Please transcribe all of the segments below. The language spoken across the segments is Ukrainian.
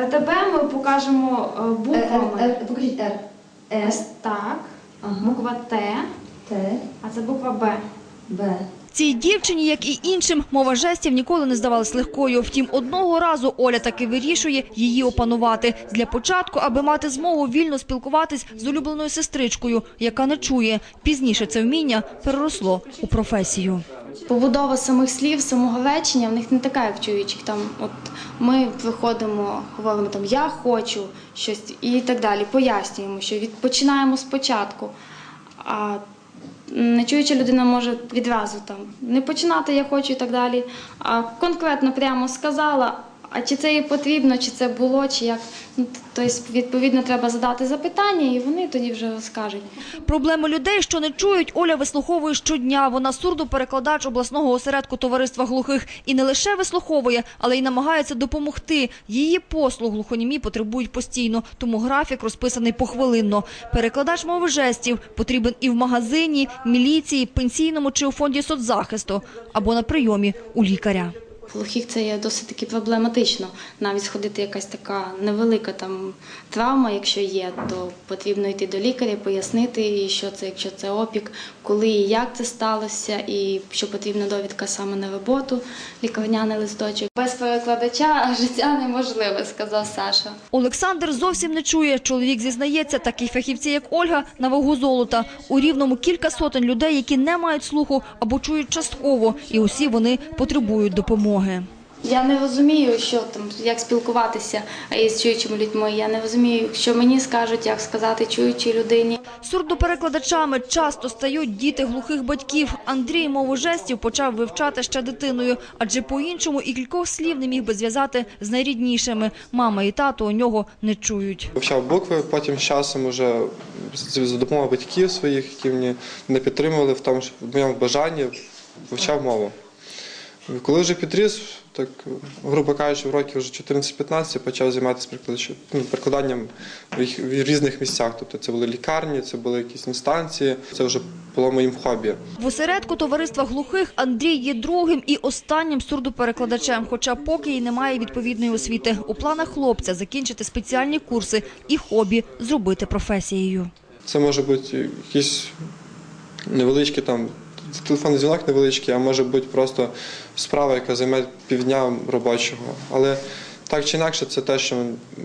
РТБ ми покажемо е, Е, буквами. е, е, Покажіть Р. Е, Ось так. Ага. Буква Т, Т, а це буква Б. Б. Цій дівчині, як і іншим, мова жестів ніколи не здавалась легкою. Втім, одного разу Оля таки вирішує її опанувати. Для початку, аби мати змогу вільно спілкуватись з улюбленою сестричкою, яка не чує. Пізніше це вміння переросло у професію. Побудова самих слів, самого речення в них не така, як в. Там, от ми виходимо, говоримо там я хочу щось і так далі. Пояснюємо, що від, починаємо спочатку. А нечуюча людина може відразу там не починати я хочу і так далі. А конкретно прямо сказала. А чи це їй потрібно, чи це було, чи як. Ну, тобто, відповідно, треба задати запитання, і вони тоді вже скажуть. Проблеми людей, що не чують, Оля вислуховує щодня. Вона сурдоперекладач обласного осередку товариства глухих і не лише вислуховує, але й намагається допомогти. Її послуг глухонімі потребують постійно, тому графік розписаний похвилинно. Перекладач мови жестів потрібен і в магазині, міліції, пенсійному чи у фонді соцзахисту або на прийомі у лікаря. Глухих це є досить таки проблематично. Навіть сходити якась така невелика там травма, якщо є, то потрібно йти до лікаря, пояснити, що це, якщо це опік, коли і як це сталося, і що потрібна довідка саме на роботу, лікарняний листочок. Без перекладача життя неможливе, сказав Саша. Олександр зовсім не чує. Чоловік зізнається, такі фахівці, як Ольга, на вагу золота. У Рівному кілька сотень людей, які не мають слуху або чують частково, і усі вони потребують допомоги. Я не розумію, що там, як спілкуватися із чуючими людьми. Я не розумію, що мені скажуть, як сказати чуючій людині. Сурдоперекладачами часто стають діти глухих батьків. Андрій мову жестів почав вивчати ще дитиною, адже по-іншому і кількох слів не міг би зв'язати з найріднішими. Мама і тато у нього не чують. Вивчав букви, потім з часом вже з- за допомогою батьків своїх, які мені не підтримували в тому, що в моєму бажанні вивчав мову. Коли вже підріс, так, грубо кажучи, в років вже 14-15 почав займатися ну, перекладанням в різних місцях. Тобто це були лікарні, це були якісь інстанції, це вже було моїм хобі. В осередку товариства глухих Андрій є другим і останнім сурдоперекладачем, хоча поки й немає відповідної освіти. У планах хлопця закінчити спеціальні курси і хобі зробити професією. Це може бути якісь невеличкі там телефонний дзвінок невеличкий, а може бути просто справа, яка займе півдня робочого. Але так чи інакше, це те, що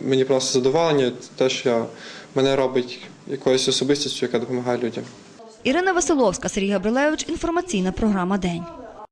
мені просто задоволення, те, що мене робить якоюсь особистістю, яка допомагає людям. Ірина Василовська, Сергій Габрилевич. Інформаційна програма День.